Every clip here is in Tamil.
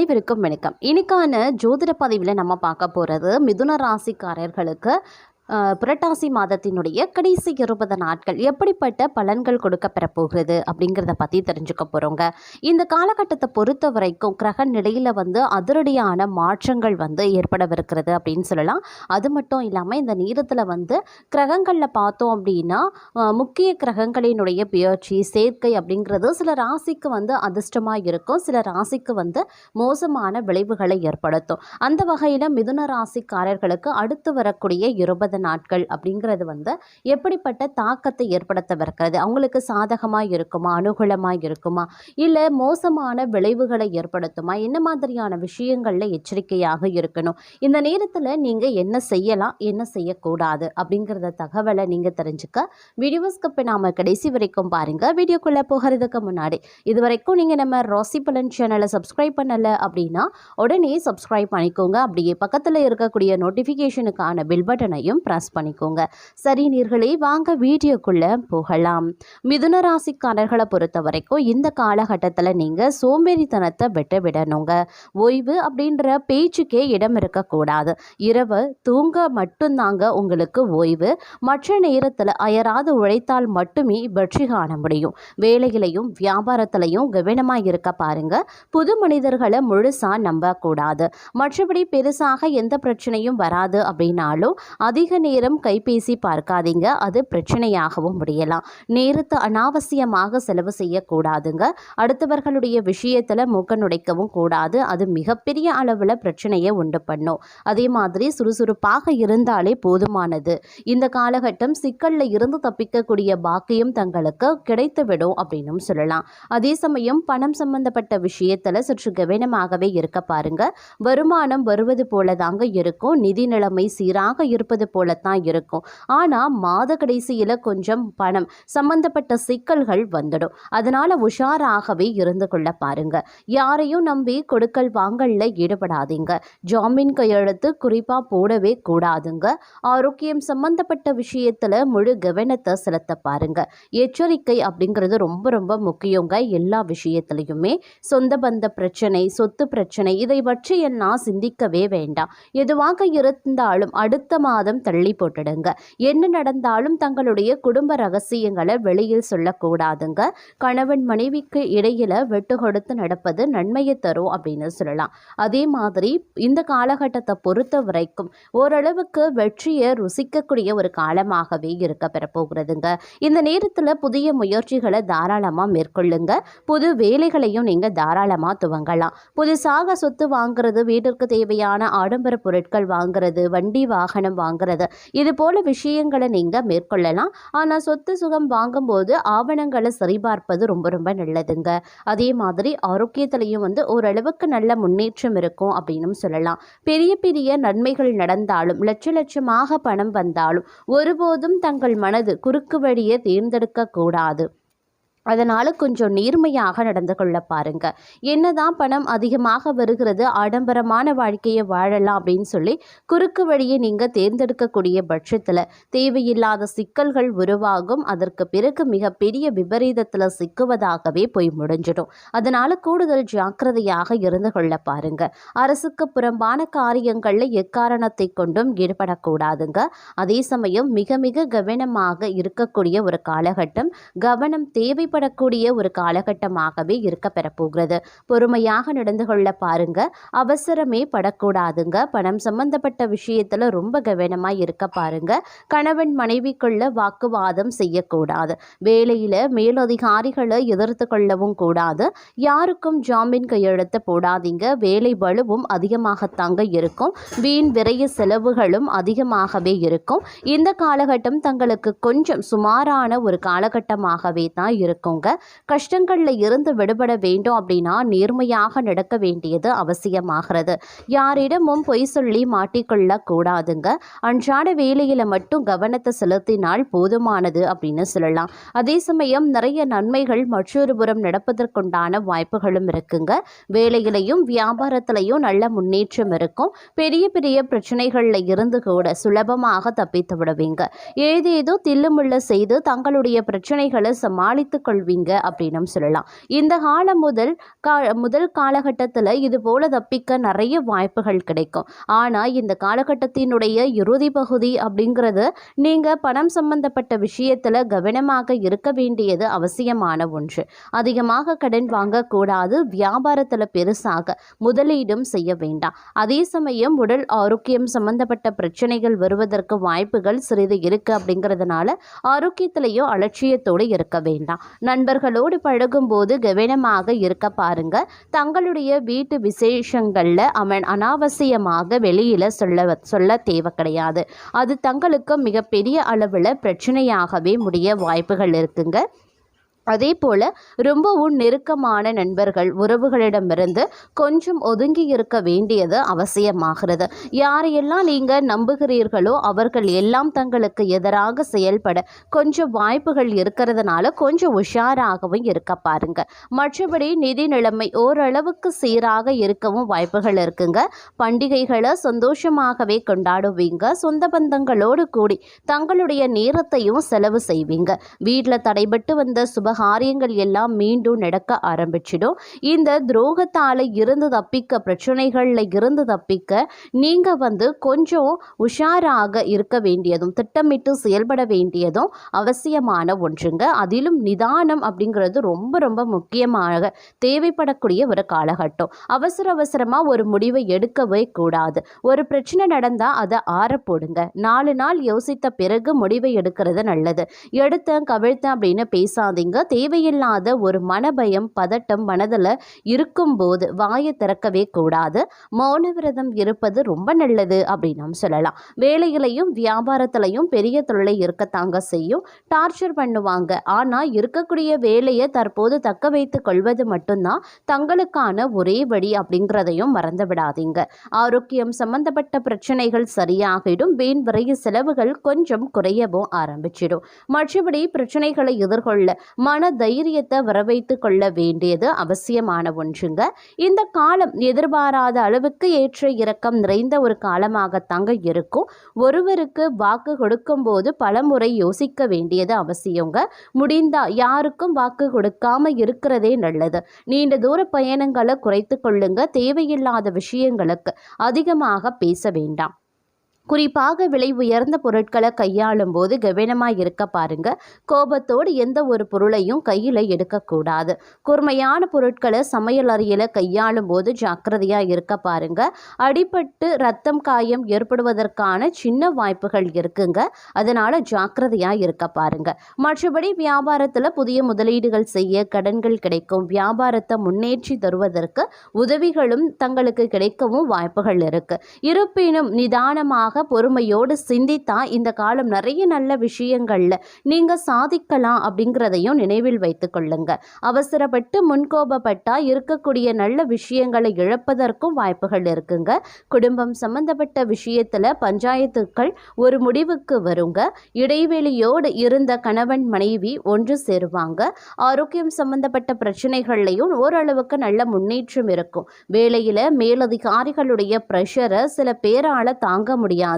அனைவருக்கும் வணக்கம். இன்னைக்கான ஜோதிட பதிவில் நம்ம பார்க்க போகிறது மிதுன ராசிக்காரர்களுக்கு புரட்டாசி மாதத்தினுடைய கடைசி இருபது நாட்கள் எப்படிப்பட்ட பலன்கள் கொடுக்க பெறப்போகிறது அப்படிங்கிறத பற்றி தெரிஞ்சுக்க போகிறோங்க இந்த காலகட்டத்தை பொறுத்த வரைக்கும் கிரக நிலையில் வந்து அதிரடியான மாற்றங்கள் வந்து ஏற்படவிருக்கிறது அப்படின்னு சொல்லலாம். அது மட்டும் இல்லாமல் இந்த நேரத்தில் வந்து கிரகங்களில் பார்த்தோம் அப்படின்னா முக்கிய கிரகங்களினுடைய பெயர்ச்சி சேர்க்கை அப்படிங்கிறது சில ராசிக்கு வந்து அதிர்ஷ்டமாக இருக்கும். சில ராசிக்கு வந்து மோசமான விளைவுகளை ஏற்படுத்தும். அந்த வகையில் மிதுன ராசிக்காரர்களுக்கு அடுத்து வரக்கூடிய இருபது நாட்கள் அப்படிங்கிறது வந்து எப்படிப்பட்ட தாக்கத்தை ஏற்படுத்தவிருக்கிறது? அவங்களுக்கு சாதகமாக இருக்குமா? அனுகூலமாக இருக்குமா? இல்லை மோசமான விளைவுகளை ஏற்படுத்துமா? என்ன மாதிரியான விஷயங்களில் எச்சரிக்கையாக இருக்கணும்? இந்த நேரத்தில் நீங்கள் என்ன செய்யலாம்? என்ன செய்யக்கூடாது? அப்படிங்கிறத தகவலை நீங்கள் தெரிஞ்சுக்க வீடியோஸ்க்கு இப்போ நாம் கடைசி வரைக்கும் பாருங்கள் வீடியோக்குள்ளே போகிறதுக்கு முன்னாடி இது வரைக்கும் நீங்கள் நம்ம ராசி பலன் சேனலை சப்ஸ்கிரைப் பண்ணலை அப்படின்னா உடனே சப்ஸ்கிரைப் பண்ணிக்கோங்க. அப்படியே பக்கத்தில் இருக்கக்கூடிய நோட்டிஃபிகேஷனுக்கான பில் பட்டனையும் ப்ரெஸ் பண்ணிக்கோங்க. சரி நீர்களே வாங்க வீடியோக்குள்ளே போகலாம். மிதுன ராசிக்காரர்களை பொறுத்த வரைக்கும் இந்த காலகட்டத்தில் நீங்கள் சோம்பேறித்தனத்தை விட்டு விடணுங்க. ஓய்வு அப்படின்ற பேச்சுக்கே இடம் இருக்கக்கூடாது. இரவு தூங்க மட்டும்தாங்க உங்களுக்கு ஓய்வு. மற்ற நேரத்தில் அயராது உழைத்தால் மட்டுமே வெற்றி காண முடியும். வேலையிலையும் வியாபாரத்திலையும் கவனமாக இருக்க பாருங்க. புது மனிதர்களை முழுசா நம்பக்கூடாது. மற்றபடி பெருசாக எந்த பிரச்சனையும் வராது அப்படின்னாலும் அதிக நேரம் கைபேசி பார்க்காதீங்க. அது பிரச்சனையாகவும் முடியலாம். நேரத்தை அனாவசியமாக செலவு செய்யக்கூடாதுங்க. அடுத்தவர்களுடைய விஷயத்தில் மூக்க நுடைக்கவும் கூடாது. அது மிகப்பெரிய அளவில் பிரச்சனையை உண்டு பண்ணும். அதே மாதிரி சுறுசுறுப்பாக இருந்தாலே போதுமானது. இந்த காலகட்டம் சிக்கல்ல இருந்து தப்பிக்கக்கூடிய பாக்கியம் தங்களுக்கு கிடைத்துவிடும் அப்படின்னும் சொல்லலாம். அதே சமயம் பணம் சம்பந்தப்பட்ட விஷயத்துல சற்று கவனமாகவே இருக்க பாருங்க. வருமானம் வருவது போல தாங்க இருக்கும். நிதி நிலைமை சீராக இருப்பது போல போலத்தான் இருக்கும். ஆனா மாத கடைசியில கொஞ்சம் பணம் சம்பந்தப்பட்ட சிக்கல்கள் வந்துடும். அதனால உஷாராகவே இருந்து கொள்ள பாருங்க. யாரையும் நம்பி கொடுக்கல் வாங்கல்ல ஈடுபடாதீங்க. ஜாமீன் கையெழுத்து குறிப்பா போடவே கூடாதுங்க. ஆரோக்கியம் சம்பந்தப்பட்ட விஷயத்துல முழு கவனத்தை செலுத்த பாருங்க. எச்சரிக்கை அப்படிங்கிறது ரொம்ப ரொம்ப முக்கியங்க எல்லா விஷயத்துலையுமே. சொந்த பந்த பிரச்சனை சொத்து பிரச்சனை இதை பற்றி எல்லாம் சிந்திக்கவே வேண்டாம். எதுவாக இருந்தாலும் அடுத்த மாதம் தள்ளி போட்டுடுங்க. என்ன நடந்தாலும் தங்களுடைய குடும்ப ரகசியங்களை வெளியில் சொல்லக்கூடாதுங்க. கணவன் மனைவிக்கு இடையில வெட்டு கொடுத்து நடப்பது நன்மையை தரும் அப்படின்னு சொல்லலாம். அதே மாதிரி இந்த காலகட்டத்தை பொறுத்த வரைக்கும் ஓரளவுக்கு வெற்றியை ருசிக்கக்கூடிய ஒரு காலமாகவே இருக்க பெறப்போகிறதுங்க. இந்த நேரத்தில் புதிய முயற்சிகளை தாராளமாக மேற்கொள்ளுங்க. புது வேலைகளையும் நீங்கள் தாராளமாக துவங்கலாம். புதுசாக சொத்து வாங்குறது வீட்டிற்கு தேவையான ஆடம்பர பொருட்கள் வாங்குறது வண்டி வாகனம் வாங்குறது இது போல விஷயங்களை நீங்கள் மேற்கொள்ளலாம். ஆனால் சொத்து சுகம் வாங்கும்போது ஆவணங்களை சரிபார்ப்பது ரொம்ப ரொம்ப நல்லதுங்க. அதே மாதிரி ஆரோக்கியத்திலையும் வந்து ஓரளவுக்கு நல்ல முன்னேற்றம் இருக்கும் அப்படின்னு சொல்லலாம். பெரிய பெரிய நன்மைகள் நடந்தாலும் லட்ச லட்சமாக பணம் வந்தாலும் ஒருபோதும் தங்கள் மனது குறுக்கு வழியை தேர்ந்தெடுக்க கூடாது. அதனால் கொஞ்சம் நேர்மையாக நடந்து கொள்ள பாருங்க. என்னதான் பணம் அதிகமாக வருகிறது ஆடம்பரமான வாழ்க்கையை வாழலாம் அப்படின்னு சொல்லி குறுக்கு வழியை நீங்கள் தேர்ந்தெடுக்கக்கூடிய பட்சத்தில் தேவையில்லாத சிக்கல்கள் உருவாகும். அதற்கு பிறகு மிகப்பெரிய விபரீதத்தில் சிக்குவதாகவே போய் முடிஞ்சிடும். அதனால் கூடுதல் ஜாக்கிரதையாக இருந்து கொள்ள பாருங்க. அரசுக்கு புறம்பான காரியங்களில் எக்காரணத்தை கொண்டும் ஈடுபடக்கூடாதுங்க. அதே சமயம் மிக மிக கவனமாக இருக்கக்கூடிய ஒரு காலகட்டம் கவனம் தேவை தேவைப்படக்கூடிய ஒரு காலகட்டமாகவே இருக்க பெறப்போகிறது. பொறுமையாக நடந்து கொள்ள பாருங்க. அவசரமே படக்கூடாதுங்க. பணம் சம்பந்தப்பட்ட விஷயத்துல ரொம்ப கவனமா இருக்க பாருங்க. கணவன் மனைவிக்குள்ள வாக்குவாதம் செய்யக்கூடாது. வேலையில மேலதிகாரிகளை எதிர்த்து கொள்ளவும் கூடாது. யாருக்கும் ஜாமீன் கையெழுத்து போடாதீங்க. வேலை வலுவும் அதிகமாகத்தாங்க இருக்கும். வீண் விரைய செலவுகளும் அதிகமாகவே இருக்கும். இந்த காலகட்டம் தங்களுக்கு கொஞ்சம் சுமாரான ஒரு காலகட்டமாகவே தான் இருக்கும். இருக்குங்க. கஷ்டங்களில் இருந்து விடுபட வேண்டும் அப்படின்னா நேர்மையாக நடக்க வேண்டியது அவசியமாகிறது. யாரிடமும் பொய் சொல்லி மாட்டிக்கொள்ள கூடாதுங்க. அன்றாட வேலையில் மட்டும் கவனத்தை செலுத்தினால் போதுமானது அப்படின்னு சொல்லலாம். அதே சமயம் நிறைய நன்மைகள் மற்றொரு புறம் நடப்பதற்குண்டான வாய்ப்புகளும் இருக்குங்க. வேலையிலையும் வியாபாரத்திலையும் நல்ல முன்னேற்றம் இருக்கும். பெரிய பெரிய பிரச்சனைகளில் இருந்து கூட சுலபமாக தப்பித்து விடுவீங்க. ஏதேதோ தில்லுமுள்ள செய்து தங்களுடைய பிரச்சனைகளை சமாளித்து கொள்வீங்க அப்படின்னு சொல்லலாம். இந்த காலம் முதல் கா முதல் காலகட்டத்தில் இது போல தப்பிக்க நிறைய வாய்ப்புகள் கிடைக்கும். ஆனால் இந்த காலகட்டத்தினுடைய இறுதி பகுதி அப்படிங்கிறது நீங்கள் பணம் சம்பந்தப்பட்ட விஷயத்தில் கவனமாக இருக்க வேண்டியது அவசியமான ஒன்று. அதிகமாக கடன் வாங்கக்கூடாது வியாபாரத்தில் பெருசாக முதலீடும் செய்ய வேண்டாம். அதே சமயம் உடல் ஆரோக்கியம் சம்பந்தப்பட்ட பிரச்சனைகள் வருவதற்கு வாய்ப்புகள் சிறிது இருக்கு அப்படிங்கிறதுனால ஆரோக்கியத்திலையும் அலட்சியத்தோடு இருக்க வேண்டாம். நண்பர்களோடு பழகும்போது கவனமாக இருக்க பாருங்க. தங்களுடைய வீட்டு விசேஷங்களில் அவன் அனாவசியமாக வெளியில் சொல்ல சொல்ல தேவை கிடையாது. அது தங்களுக்கு மிகப்பெரிய அளவில் பிரச்சனையாகவே முடிய வாய்ப்புகள் இருக்குங்க. அதே போல் ரொம்பவும் நெருக்கமான நண்பர்கள் உறவுகளிடமிருந்து கொஞ்சம் ஒதுங்கி இருக்க வேண்டியது அவசியமாகிறது. யாரையெல்லாம் நீங்கள் நம்புகிறீர்களோ அவர்கள் எல்லாம் தங்களுக்கு எதிராக செயல்பட கொஞ்சம் வாய்ப்புகள் இருக்கிறதுனால கொஞ்சம் உஷாராகவும் இருக்க பாருங்க. மற்றபடி நிதி நிலைமை ஓரளவுக்கு சீராக இருக்கவும் வாய்ப்புகள் இருக்குங்க. பண்டிகைகளை சந்தோஷமாகவே கொண்டாடுவீங்க. சொந்த பந்தங்களோடு கூடி தங்களுடைய நேரத்தையும் செலவு செய்வீங்க. வீட்டில் தடைபட்டு வந்த சுபகாரியங்கள் எல்லாம் மீண்டும் நடக்க ஆரம்பிச்சிடும். இந்த துரோகத்தால் இருந்து தப்பிக்க பிரச்சனைகளில் இருந்து தப்பிக்க நீங்கள் வந்து கொஞ்சம் உஷாராக இருக்க வேண்டியதும் திட்டமிட்டு செயல்பட வேண்டியதும் அவசியமான ஒன்றுங்க. அதிலும் நிதானம் அப்படிங்கிறது ரொம்ப ரொம்ப முக்கியமாக தேவைப்படக்கூடிய ஒரு காலகட்டம். அவசர அவசரமாக ஒரு முடிவை எடுக்கவே கூடாது. ஒரு பிரச்சனை நடந்தால் அதை ஆற போடுங்க நாலு நாள் யோசித்த பிறகு முடிவை எடுக்கிறது நல்லது. எடுத்தேன் கவிழ்த்தேன் அப்படின்னு பேசாதீங்க. தேவையில்லாத ஒரு மனபயம் பதட்டம் மனதில் இருக்கும்போது வாயை திறக்கவே கூடாது. மௌன விரதம் இருப்பது ரொம்ப நல்லது அப்படின்னும் சொல்லலாம். வேலையிலையும் வியாபாரத்திலையும் பெரிய தொழிலை இருக்கத்தாங்க செய்யும். டார்ச்சர் பண்ணுவாங்க. ஆனால் இருக்கக்கூடிய வேலையை தற்போது தக்க வைத்து கொள்வது மட்டும்தான் தங்களுக்கான ஒரே வழி அப்படிங்கிறதையும் மறந்து விடாதீங்க. ஆரோக்கியம் சம்பந்தப்பட்ட பிரச்சனைகள் சரியாகிடும். வீண் விரைய செலவுகள் கொஞ்சம் குறையவும் ஆரம்பிச்சிடும். மற்றபடி பிரச்சனைகளை எதிர்கொள்ள மன தைரியத்தை வரவைத்து கொள்ள வேண்டியது அவசியமான ஒன்றுங்க. இந்த காலம் எதிர்பாராத அளவுக்கு ஏற்ற இறக்கம் நிறைந்த ஒரு காலமாகத்தாங்க இருக்கும். ஒருவருக்கு வாக்கு கொடுக்கும்போது பலமுறை யோசிக்க வேண்டியது அவசியங்க. முடிந்தா யாருக்கும் வாக்கு கொடுக்காம இருக்கிறதே நல்லது. நீண்ட தூர பயணங்களை குறைத்து கொள்ளுங்க. தேவையில்லாத விஷயங்களுக்கு அதிகமாக பேச வேண்டாம். குறிப்பாக விலை உயர்ந்த பொருட்களை கையாளும் போது கவனமாக இருக்க பாருங்க. கோபத்தோடு எந்த ஒரு பொருளையும் கையில் எடுக்கக்கூடாது. கூர்மையான பொருட்களை சமையல் அறையில் கையாளும் போது ஜாக்கிரதையாக இருக்க பாருங்க. அடிபட்டு ரத்தம் காயம் ஏற்படுவதற்கான சின்ன வாய்ப்புகள் இருக்குங்க. அதனால ஜாக்கிரதையாக இருக்க பாருங்க. மற்றபடி வியாபாரத்தில் புதிய முதலீடுகள் செய்ய கடன்கள் கிடைக்கும். வியாபாரத்தை முன்னேற்றி தருவதற்கு உதவிகளும் தங்களுக்கு கிடைக்கவும் வாய்ப்புகள் இருக்கு. இருப்பினும் நிதானமாக பொறுமையோடு சிந்தித்தா இந்த காலம் நிறைய நல்ல விஷயங்கள்ல நீங்க சாதிக்கலாம் அப்படிங்கிறதையும் நினைவில் வைத்து கொள்ளுங்க. அவசரப்பட்டு முன்கோபப்பட்டா இருக்கக்கூடிய நல்ல விஷயங்களை இழப்பதற்கும் வாய்ப்புகள் இருக்குங்க. குடும்பம் சம்பந்தப்பட்ட விஷயத்துல பஞ்சாயத்துக்கள் ஒரு முடிவுக்கு வருங்க. இடைவெளியோடு இருந்த கணவன் மனைவி ஒன்று சேருவாங்க. ஆரோக்கியம் சம்பந்தப்பட்ட பிரச்சனைகள்லையும் ஓரளவுக்கு நல்ல முன்னேற்றம் இருக்கும். வேலையில மேலதிகாரிகளுடைய ப்ரெஷரை சில பேரால தாங்க முடியாது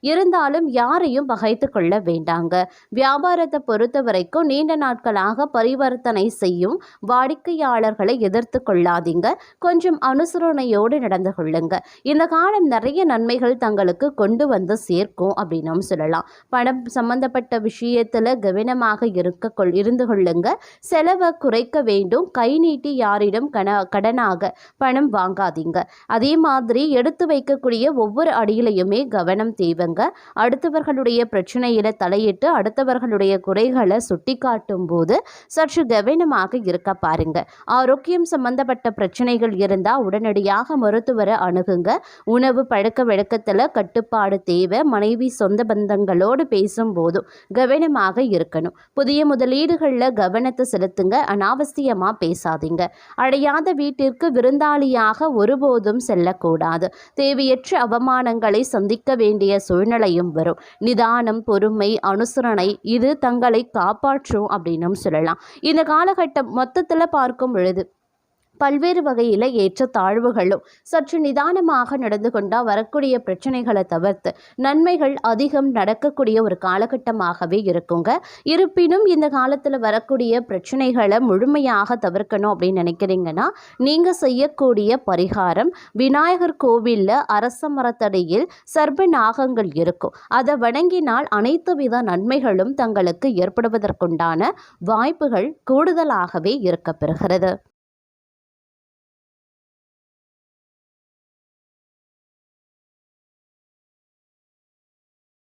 இருந்தாலும் யாரையும் பகைத்து கொள்ள வேண்டாங்க. வியாபாரத்தை பொறுத்த வரைக்கும் நீண்ட நாட்களாக பரிவர்த்தனை செய்யும் வாடிக்கையாளர்களை எதிர்த்து கொள்ளாதீங்க. கொஞ்சம் அனுசரணையோடு நடந்து கொள்ளுங்க. இந்த காலம் நிறைய நன்மைகள் தங்களுக்கு கொண்டு வந்து சேர்க்கும் அப்படின்னும் சொல்லலாம். பணம் சம்பந்தப்பட்ட விஷயத்துல கவனமாக இருக்க கொள் இருந்து கொள்ளுங்க. செலவை குறைக்க வேண்டும். கை நீட்டி யாரிடம் கன கடனாக பணம் வாங்காதீங்க. அதே மாதிரி எடுத்து வைக்கக்கூடிய ஒவ்வொரு அடியிலையுமே கவனம் தேவைங்க. அடுத்தவர்களுடைய பிரச்சனையில தலையிட்டு அடுத்தவர்களுடைய குறைகளை சுட்டி காட்டும் போது சற்று கவனமாக இருக்க பாருங்க. ஆரோக்கியம் சம்பந்தப்பட்ட பிரச்சனைகள் இருந்தால் உடனடியாக மருத்துவரை அணுகுங்க. உணவு பழக்க வழக்கத்தில் கட்டுப்பாடு தேவை. மனைவி சொந்த பந்தங்களோடு பேசும்போதும் கவனமாக இருக்கணும். புதிய முதலீடுகளில் கவனத்தை செலுத்துங்க. அனாவசியமாக பேசாதீங்க. அடையாத வீட்டிற்கு விருந்தாளியாக ஒருபோதும் செல்லக்கூடாது. தேவையற்ற அவமானங்களை சந்திக்க வேண்டிய சூழ்நிலையும் வரும். நிதானம் பொறுமை அனுசரணை இது தங்களை காப்பாற்றும் அப்படின்னும் சொல்லலாம். இந்த காலகட்டம் மொத்தத்தில் பார்க்கும் பொழுது பல்வேறு வகையில் ஏற்ற தாழ்வுகளும் சற்று நிதானமாக நடந்து கொண்டால் வரக்கூடிய பிரச்சனைகளை தவிர்த்து நன்மைகள் அதிகம் நடக்கக்கூடிய ஒரு காலகட்டமாகவே இருக்குங்க. இருப்பினும் இந்த காலத்தில் வரக்கூடிய பிரச்சனைகளை முழுமையாக தவிர்க்கணும் அப்படின்னு நினைக்கிறீங்கன்னா நீங்கள் செய்யக்கூடிய பரிகாரம் விநாயகர் கோவிலில் அரச மரத்தடியில் சர்ப நாகங்கள் இருக்கும். அதை வணங்கினால் அனைத்து வித நன்மைகளும் தங்களுக்கு ஏற்படுவதற்குண்டான வாய்ப்புகள் கூடுதலாகவே இருக்கப்பெறுகிறது.